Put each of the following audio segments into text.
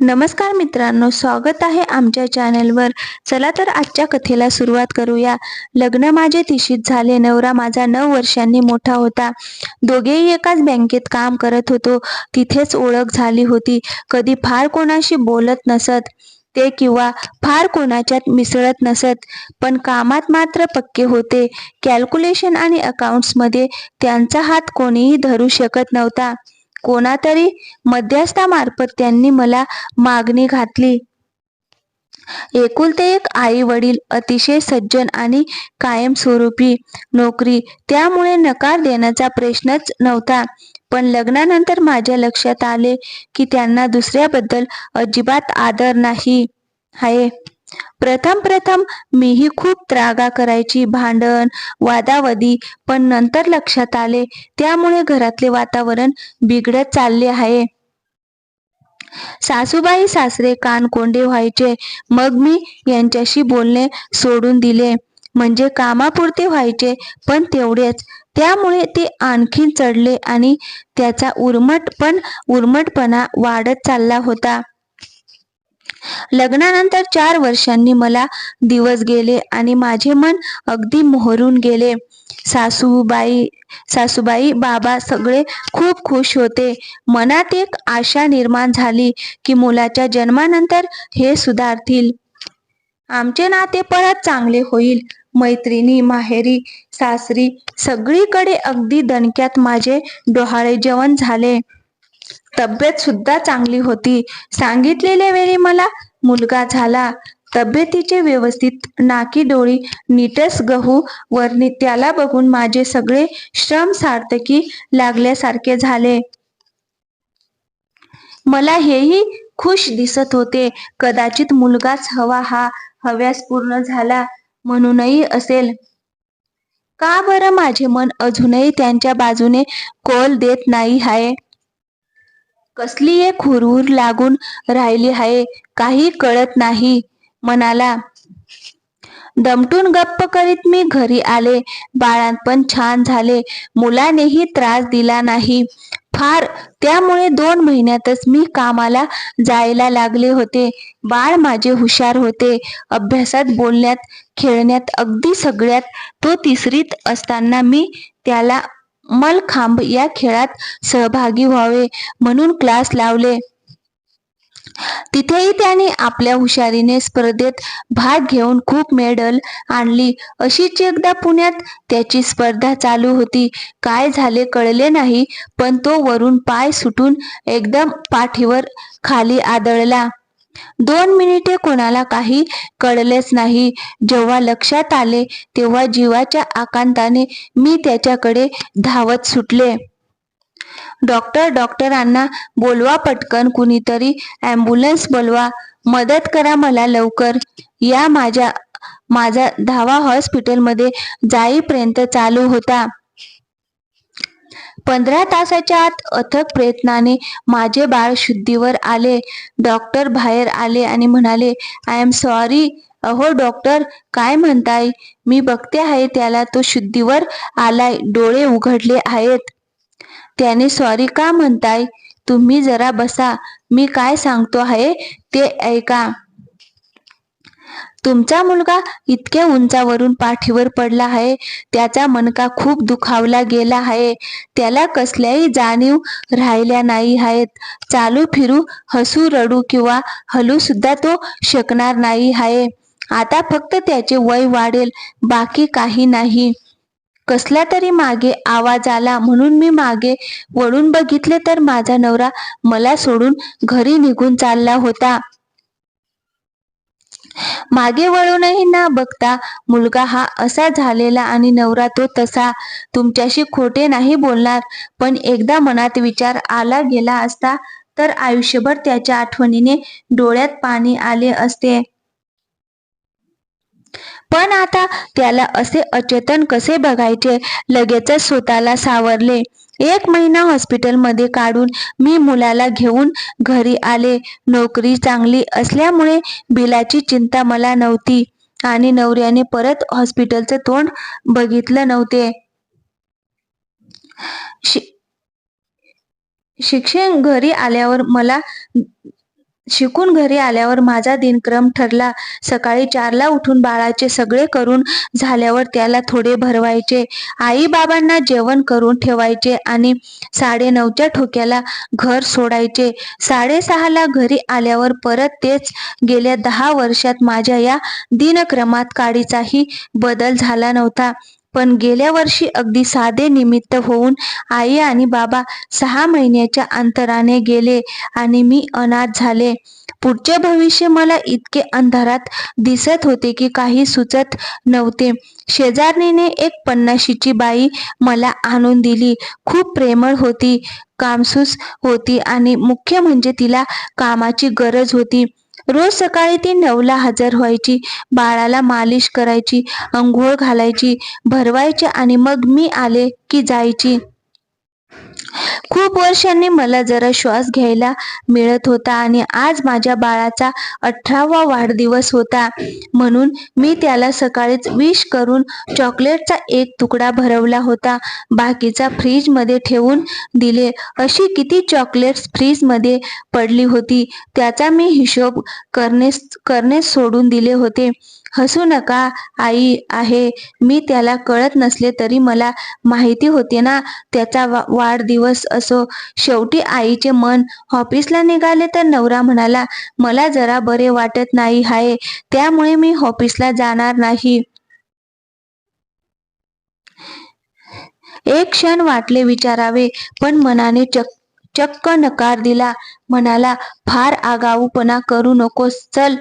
नमस्कार मित्रांनो स्वागत आहे आमच्या चॅनेलवर. चला तर आजच्या कथेला सुरुवात करूया. लग्न माझे तिशीत झाले नवरा माझा नऊ वर्षांनी मोठा होता. दोघेही एकाच बँकेत काम करत होतो. तिथेच ओळख झाली होती. कधी फार कोणाशी बोलत नसत. ते किंवा फार कोणाच्यात मिसळत नसत. पण कामात मात्र पक्के होते. कॅल्क्युलेशन आणि अकाउंट्समध्ये त्यांचा हात कोणीही धरू शकत नव्हता. कोणातरी मध्यस्थामार्फत त्यांनी मला मागणी घातली. एकुलते एक आई वडील अतिशय सज्जन आणि कायमस्वरूपी नोकरी त्यामुळे नकार देण्याचा प्रश्नच नव्हता. पण लग्नानंतर माझ्या लक्षात आले की त्यांना दुसऱ्याबद्दल अजिबात आदर नाही. आहे प्रथम प्रथम मीही खूप त्रागा करायची भांडण वादावादी पण नंतर लक्षात आले त्यामुळे घरातले वातावरण बिघडत चालले आहे. सासूबाई सासरे कानकोंडे व्हायचे मग मी यांच्याशी बोलणे सोडून दिले. म्हणजे कामापुरते व्हायचे पण तेवढेच. त्यामुळे ते आणखीन चढले आणि त्याचा उर्मट पण उर्मटपणा वाढत चालला होता. लग्नानंतर चार वर्षांनी मला दिवस गेले आणि माझे मन अगदी मोहरून गेले. सासूबाई सासूबाई बाबा सगळे खूप खुश होते. मनात एक आशा निर्माण झाली की मुलाच्या जन्मानंतर हे सुधारतील. आमचे नाते परत चांगले होईल. मैत्रिणी माहेरी सासरी सगळीकडे अगदी दणक्यात माझे डोहाळे जेवण झाले. तब्येत सुद्धा चांगली होती. सांगितलेल्या वेळी मला मुलगा झाला. तब्येतीचे व्यवस्थित नाकी डोळी नीटस गहू वरणी त्याला बघून माझे सगळे श्रम सार्थकी लागल्यासारखे झाले. मला हेही खुश दिसत होते. कदाचित मुलगाच हवा हा हव्यास पूर्ण झाला म्हणूनही असेल. का बरं माझे मन अजूनही त्यांच्या बाजूने कोल देत नाही आहे कसली एक हुरहुर लागून राहिली आहे काही कळत नाही. मनाला दमटून गप्प करीत मी घरी आले. बाळांपण छान झाले. मुलानेही त्रास दिला नाही. फार त्यामुळे दोन महिन्यातच मी कामाला जायला लागले होते. बाळ माझे हुशार होते. अभ्यासात बोलण्यात खेळण्यात अगदी सगळ्यात तो तिसरीत असताना मी त्याला मलखांब या खेळात सहभागी व्हावे म्हणून क्लास लावले. तिथेही त्याने आपल्या हुशारीने स्पर्धेत भाग घेऊन खूप मेडल आणली. अशीच एकदा पुण्यात त्याची स्पर्धा चालू होती. काय झाले कळले नाही पण तो वरून पाय सुटून एकदम पाठीवर खाली आदळला. दोन मिनिटे कोणाला काही कळलेच नाही. जेव्हा लक्षात आले तेव्हा जीवाच्या आकांताने मी त्याच्याकडे धावत सुटले. डॉक्टर डॉक्टरांना बोलवा पटकन कुणीतरी ॲम्ब्युलन्स बोलवा. मदत करा मला लवकर. या माझ्या माझा धावा हॉस्पिटलमध्ये जाईपर्यंत चालू होता. पंधरा तासाच्या आत अथक प्रयत्नाने माझे बाळ शुद्धीवर आले. डॉक्टर बाहेर आले आणि म्हणाले आय एम सॉरी अहो डॉक्टर काय म्हणताय? मी बघते आहे त्याला तो शुद्धीवर आलाय. डोळे उघडले आहेत. त्याने सॉरी का म्हणताय? तुम्ही जरा बसा. मी काय सांगतो आहे ते ऐका. तुमचा मुलगा इतक्या उंचावरून पाठीवर पडला आहे. त्याचा मनका खूप दुखावला गेला आहे. त्याला कसल्याही जाणीव राहिल्या नाही आहेत. चालू फिरू हसू रडू किंवा हलू सुद्धा तो शकणार नाही आहे. आता फक्त त्याचे वय वाढेल बाकी काही नाही. कसला तरी मागे आवाज आला म्हणून मी मागे वळून बघितले तर माझा नवरा मला सोडून घरी निघून चालला होता. मागे वळूनही ना बघता मुलगा हा असा झालेला आणि नवरा तो तसा तुमच्याशी खोटे नाही बोलणार पण एकदा मनात विचार आला गेला असता तर आयुष्यभर त्याच्या आठवणीने डोळ्यात पाणी आले असते. पण आता त्याला असे अचेतन कसे बघायचे? लगेचच स्वतःला सावरले. एक महिना हॉस्पिटलमध्ये काढून मी मुलाला घेऊन घरी आले. नोकरी चांगली असल्यामुळे बिलाची चिंता मला नव्हती आणि नवऱ्याने परत हॉस्पिटलचं तोंड बघितलं नव्हते. शि शिक्षण घरी आल्यावर मला शिकून घरी आल्यावर माझा दिनक्रम ठरला. सकाळी चारला उठून बाळाचे सगळे करून झाल्यावर त्याला थोडे भरवायचे. आई बाबांना जेवण करून ठेवायचे आणि साडेनऊच्या ठोक्याला घर सोडायचे. साडेसहाला घरी आल्यावर परत तेच गेल्या दहा वर्षात माझ्या या दिनक्रमात काडीचाही बदल झाला नव्हता. पण गेल्या वर्षी अगदी साधे निमित्त होऊन आई आणि बाबा सहा महिन्याच्या अंतराने गेले आणि मी अनाथ झाले. पुढचे भविष्य मला इतके अंधारात दिसत होते की काही सुचत नव्हते. शेजारणीने एक पन्नाशीची बाई मला आणून दिली. खूप प्रेमळ होती कामसूस होती आणि मुख्य म्हणजे तिला कामाची गरज होती. रोज सकाळी ती नऊला हजर व्हायची बाळाला मालिश करायची अंघोळ घालायची भरवायची आणि मग मी आले की जायची. खूप वर्षांनी मला जरा श्वास घ्यायला मिळत होता आणि आज माझ्या बाळाचा अठरावा वाढदिवस होता. म्हणून मी त्याला सकाळीच विश करून चॉकलेटचा एक तुकडा भरवला होता. बाकीचा फ्रीजमध्ये ठेवून दिले. अशी किती चॉकलेट्स फ्रीजमध्ये पडली होती त्याचा मी हिशोब करणे करणे सोडून दिले होते. हसू नका आई आहे. मी त्याला कळत नसले तरी मला माहिती होते ना त्याचा वाढदिवस असो. शेवटी आईचे मन ऑफिसला निघाले तर नवरा म्हणाला मला जरा बरे वाटत नाही आहे त्यामुळे मी ऑफिसला जाणार नाही. एक क्षण वाटले विचारावे पण मनाने चक चक्क नकार दिला. म्हणाला फार आगाऊपणा करू नकोस चल.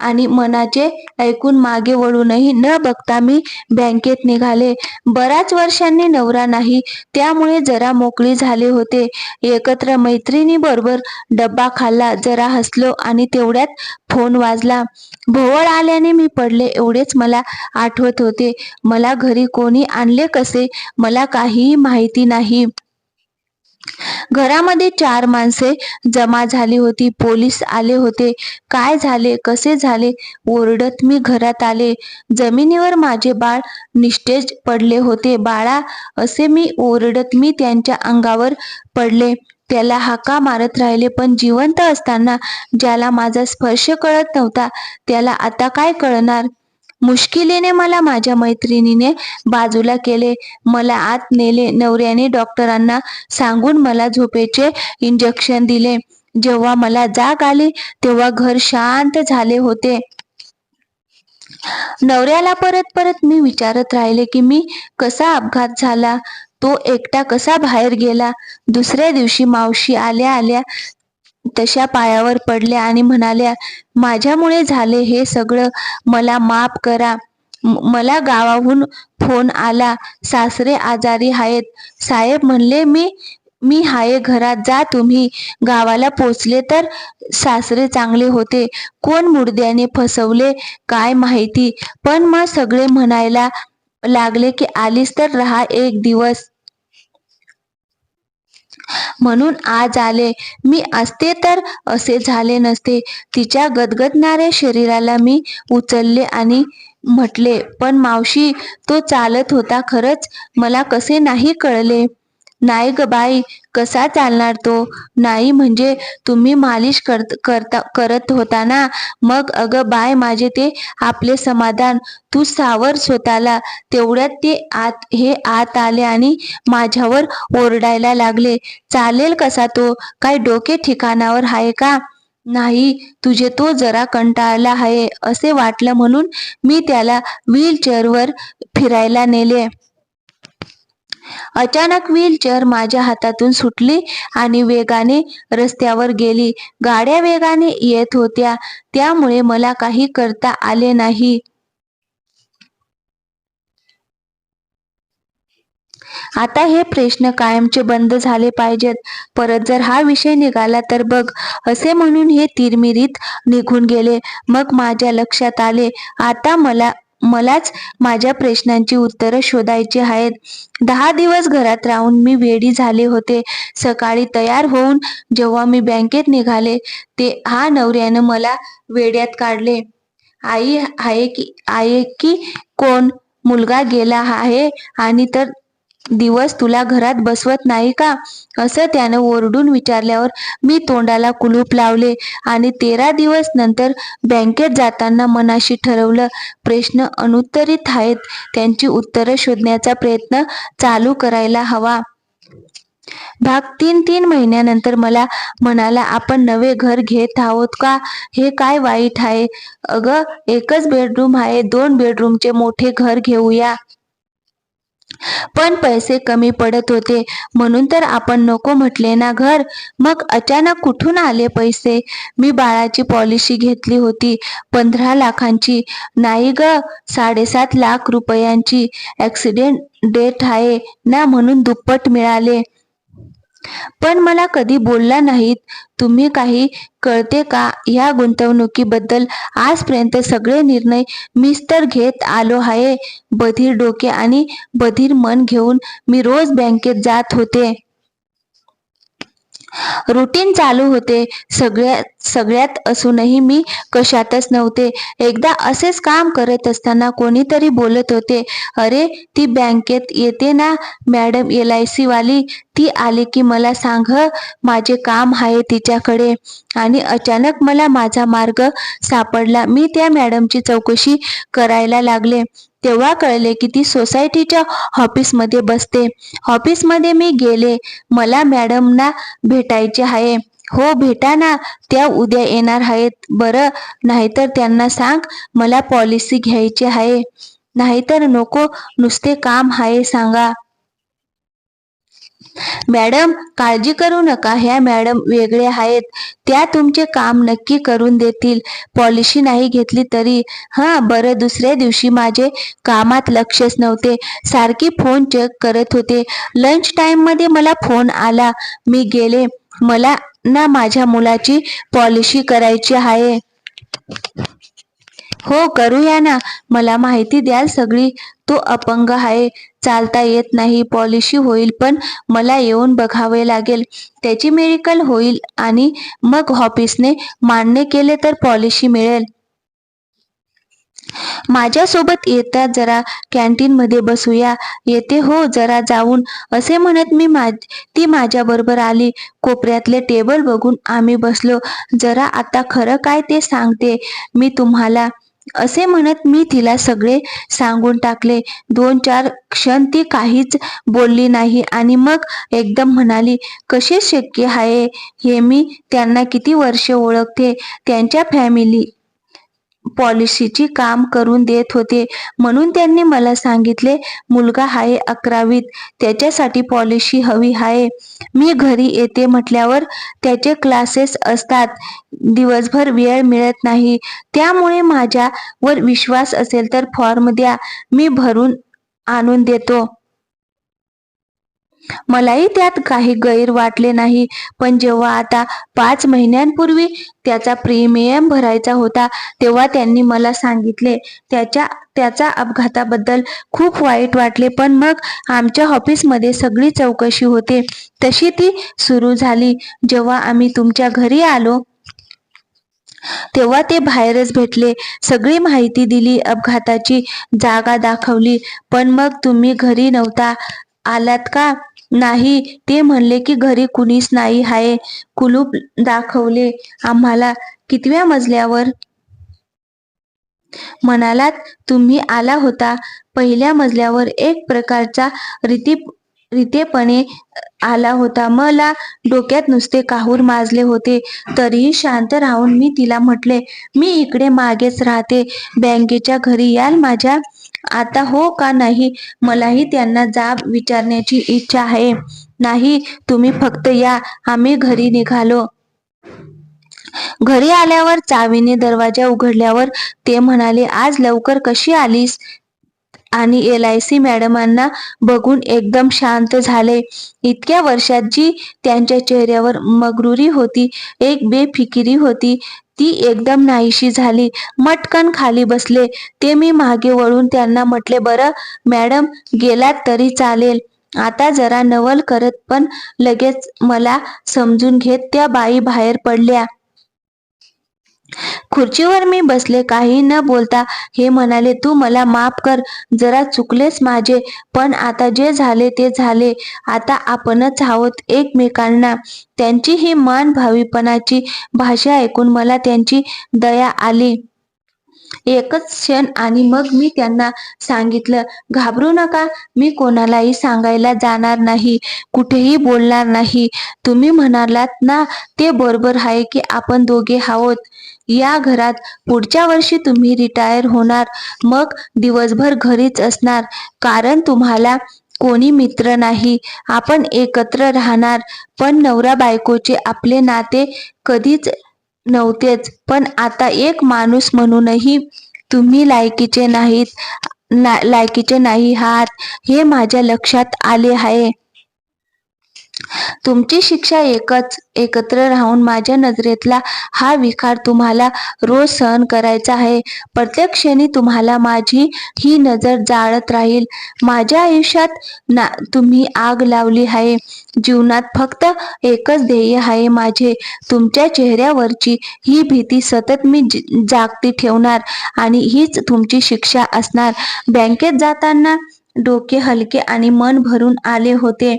आणि मनाचे ऐकून मागे वळूनही न बघता मी बँकेत निघाले. बऱ्याच वर्षांनी नवरा नाही त्यामुळे जरा मोकळी झाले होते. एकत्र मैत्रिणी बरोबर डब्बा खाल्ला जरा हसलो आणि तेवढ्यात फोन वाजला. भोवळ आल्याने मी पडले एवढेच मला आठवत होते. मला घरी कोणी आणले कसे? मला काहीही माहिती नाही. घरामध्ये चार माणसे जमा झाली होती. पोलीस आले होते. काय झाले? कसे झाले? ओरडत मी घरात आले. जमिनीवर माझे बाळ निष्ठेज पडले होते. बाळा असे मी ओरडत मी त्यांच्या अंगावर पडले. त्याला हाका मारत राहिले. पण जिवंत असताना ज्याला माझा स्पर्श कळत नव्हता त्याला आता काय कळणार? मुश्किलीने मला माझ्या मैत्रिणीने बाजूला केले. मला आत नेले नवऱ्याने डॉक्टरांना सांगून मला झोपेचे इंजेक्शन दिले. जेव्हा मला जाग आली तेव्हा घर शांत झाले होते. नवऱ्याला परत परत मी विचारत राहिले की मी कसा अपघात झाला? तो एकटा कसा बाहेर गेला? दुसऱ्या दिवशी मावशी आल्या आल्या तशा पायावर पडल्या आणि म्हणाल्या माझ्यामुळे झाले हे सगळं मला माफ करा. मला गावाहून फोन आला सासरे आजारी आहेत. साहेब म्हणले मी मी हाये घरात जा तुम्ही. गावाला पोचले तर सासरे चांगले होते. कोण मुडद्याने फसवले काय माहिती. पण मग सगळे म्हणायला लागले की आलीस तर राहा एक दिवस. म्हणून आज आले. मी असते तर असे झाले नसते. तिच्या गदगदणाऱ्या शरीराला मी उचलले आणि म्हटले पण मावशी तो चालत होता खरंच? मला कसे नाही कळले? नाही ग बाई कसा चालणार तो? नाही म्हणजे तुम्ही मालिश करत करता करत होता ना? मग अगं बाय माझे ते आपले समाधान. तू सावर स्वतःला. तेवढ्यात ते आत हे आत आले आणि माझ्यावर ओरडायला लागले. चालेल कसा तो? काय डोके ठिकाणावर आहे का? नाही तुझे तो जरा कंटाळला आहे असे वाटलं म्हणून मी त्याला व्हीलचेअरवर फिरायला नेले. अचानक व्हीलचेअर माझ्या हातातून सुटली आणि वेगाने रस्त्यावर गेली. गाड्या वेगाने येत होत्या. त्यामुळे मला काही करता आले नाही. आता हे प्रश्न कायमचे बंद झाले पाहिजेत. परत जर हा विषय निघाला तर बघ. असे म्हणून हे तिरमिरीत निघून गेले. मग माझ्या लक्षात आले. आता मला मलाच माझ्या प्रश्नांची उत्तरं शोधायची आहेत. दहा दिवस घरात राहून मी वेडी झाले होते. सकाळी तयार होऊन जेव्हा मी बँकेत निघाले ते हा नवऱ्यानं मला वेड्यात काढले. आई आहे की आहे की कोण? मुलगा गेला आहे आणि तर दिवस तुला घरात बसवत नाही का? असं त्यानं ओरडून विचारल्यावर मी तोंडाला कुलूप लावले आणि तेरा दिवस नंतर बँकेत जाताना मनाशी ठरवलं प्रश्न अनुत्तरित आहेत. त्यांची उत्तरं शोधण्याचा प्रयत्न चालू करायला हवा. भाग तीन तीन महिन्यानंतर मला म्हणाला आपण नवे घर घेत आहोत का? हे काय वाईट आहे? अगं एकच बेडरूम आहे. दोन बेडरूमचे मोठे घर घेऊया. पण पैसे कमी पडत होते. म्हणून तर आपण नको म्हटले ना घर. मग अचानक कुठून आले पैसे? मी बाळाची पॉलिसी घेतली होती. पंधरा लाखांची. नाही ग साडेसात लाख रुपयांची. ॲक्सिडेंट डेट आहे ना म्हणून दुप्पट मिळाले. पण मला कधी बोलला नाहीत. तुम्ही काही कळते का? ह्या गुंतवणुकीबद्दल आजपर्यंत सगळे निर्णय मीच तर घेत आलो आहे. बधीर डोके आणि बधीर मन घेऊन मी रोज बँकेत जात होते. रुटीन चालू होते. सगळ्या सगळ्यात असूनही मी कशातच नव्हते. एकदा असेच काम करत असताना कोणीतरी बोलत होते अरे ती बँकेत येते ना मॅडम एल आय सीवाली? ती आली की मला सांग माझे काम आहे तिच्याकडे. आणि अचानक मला माझा मार्ग सापडला. मी त्या मॅडमची चौकशी करायला लागले. तेव्हा कळले की ती सोसायटीच्या ऑफिसमध्ये बसते. ऑफिसमध्ये मी गेले. मला मॅडमना भेटायचे आहे. हो भेटा ना. त्या उद्या येणार आहेत. बरं नाहीतर त्यांना सांग. मला पॉलिसी घ्यायची आहे. नाहीतर नको. नुसते काम आहे सांगा. मॅडम काळजी करू नका. ह्या मॅडम वेगळ्या आहेत. त्या तुमचे काम नक्की करून देतील. पॉलिसी नाही घेतली तरी. हा बरं दुसऱ्या दिवशी माझे कामात लक्षच नव्हते. सारखी फोन चेक करत होते. लंच टाईममध्ये मला फोन आला. मी गेले. मला ना माझ्या मुलाची पॉलिसी करायची आहे. हो करूया ना. मला माहिती द्याल सगळी. तो अपंग आहे. चालता येत नाही पॉलिशी होईल पण मला येऊन बघावे लागेल. त्याची मेडिकल होईल आणि मग ऑफिसने मान्य केले तर पॉलिशी मिळेल. माझ्यासोबत येतात जरा कॅन्टीन मध्ये बसूया. येते हो जरा जाऊन. असे म्हणत मी मा ती माझ्या बरोबर आली. कोपऱ्यातले टेबल बघून आम्ही बसलो. जरा आता खरं काय ते सांगते मी तुम्हाला. असे म्हणत मी तिला सगळे सांगून टाकले. दोन चार क्षण ती काहीच बोलली नाही आणि मग एकदम म्हणाली कसे शक्य आहे? हे मी त्यांना किती वर्ष ओळखते? त्यांच्या फॅमिली पॉलिसीची काम करून देत होते. म्हणून त्यांनी मला सांगितले मुलगा आहे अकरावीत त्याच्यासाठी पॉलिसी हवी आहे मी घरी येते म्हटल्यावर त्याचे क्लासेस असतात. दिवसभर वेळ मिळत नाही. त्यामुळे माझ्यावर विश्वास असेल तर फॉर्म द्या. मी भरून आणून देतो. मलाही त्यात काही गैर वाटले नाही. पण जेव्हा आता पाच महिन्यांपूर्वी त्याचा प्रीमियम भरायचा होता तेव्हा त्यांनी मला सांगितले त्याच्या त्याचा अपघाताबद्दल खूप वाईट वाटले पण मग आमच्या ऑफिसमध्ये सगळी चौकशी होते. तशी ती सुरू झाली. जेव्हा आम्ही तुमच्या घरी आलो तेव्हा ते बाहेरच भेटले. सगळी माहिती दिली अपघाताची जागा दाखवली. पण मग तुम्ही घरी नव्हता आलात का? नाही. ते म्हणले की घरी कुणीच नाही आहे कुलूप दाखवले आम्हाला कितव्या मजल्यावर? म्हणालात तुम्ही आला होता. पहिल्या मजल्यावर एक प्रकारचा रीती रितेपणे आला होता. मला डोक्यात नुसते काहूर माजले होते. तरीही शांत राहून मी तिला म्हटले मी इकडे मागेच राहते. बँकेच्या घरी याल माझ्या आता हो का नाही? मलाही त्यांना जाब विचारण्याची इच्छा आहे. नाही तुम्ही फक्त या. आम्ही घरी निघालो. घरी आल्यावर चावीने दरवाजा उघडल्यावर ते म्हणाले आज लवकर कशी आलीस? आणि एल आय सी मॅडमांना बघून एकदम शांत झाले. इतक्या वर्षात जी त्यांच्या चेहऱ्यावर मगरुरी होती एक बेफिकिरी होती ती एकदम नाहीशी झाली. मटकन खाली बसले. ते मी मागे वळून त्यांना म्हटले बरं मॅडम गेलात तरी चालेल. आता जरा नवल करत पण लगेच मला समजून घेत त्या बाई बाहेर पडल्या. खुर्चीवर मी बसले काही न बोलता हे म्हणाले तू मला माफ कर जरा चुकलेस माझे पण आता जे झाले ते झाले. आता आपणच आहोत एकमेकांना. त्यांची ही मान भावीपणाची भाषा ऐकून मला त्यांची दया आली. एकच क्षण आणि मग मी त्यांना सांगितलं घाबरू नका मी कोणालाही सांगायला जाणार नाही कुठेही बोलणार नाही. तुम्ही म्हणालात ना ते बरोबर आहे की आपण दोघे आहोत. या घरात पुढच्या वर्षी तुम्ही रिटायर होणार. मग दिवसभर घरीच असणार. कारण तुम्हाला कोणी मित्र नाही. आपण एकत्र राहणार. पण नवरा बायकोचे आपले नाते कधीच नव्हतेच. पण आता एक माणूस म्हणूनही तुम्ही लायकीचे नाहीत ना लायकीचे नाही आहात. हे माझ्या लक्षात आले आहे. तुमची शिक्षा एकच एकत्र राहून माझ्या नजरेतला हा विकार तुम्हाला रोज सहन करायचा आहे. प्रत्येक क्षणी तुम्हाला माझी ही नजर जाळत राहील. माझ्या आयुष्यात ना तुम्ही आग लावली आहे. जीवनात फक्त एकच ध्येय आहे माझे. तुमच्या चेहऱ्यावरची ही भीती सतत मी जागती ठेवणार आणि हीच तुमची शिक्षा असणार. बँकेत जाताना डोके हलके आणि मन भरून आले होते.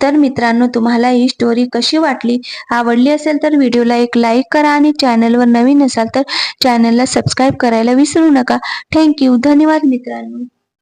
तर मित्रांनो तुम्हाला ही स्टोरी कशी वाटली? आवडली असेल तर व्हिडिओला एक लाईक करा आणि चॅनलवर नवीन असाल तर चॅनलला सबस्क्राईब करायला विसरू नका. थँक्यू धन्यवाद मित्रांनो.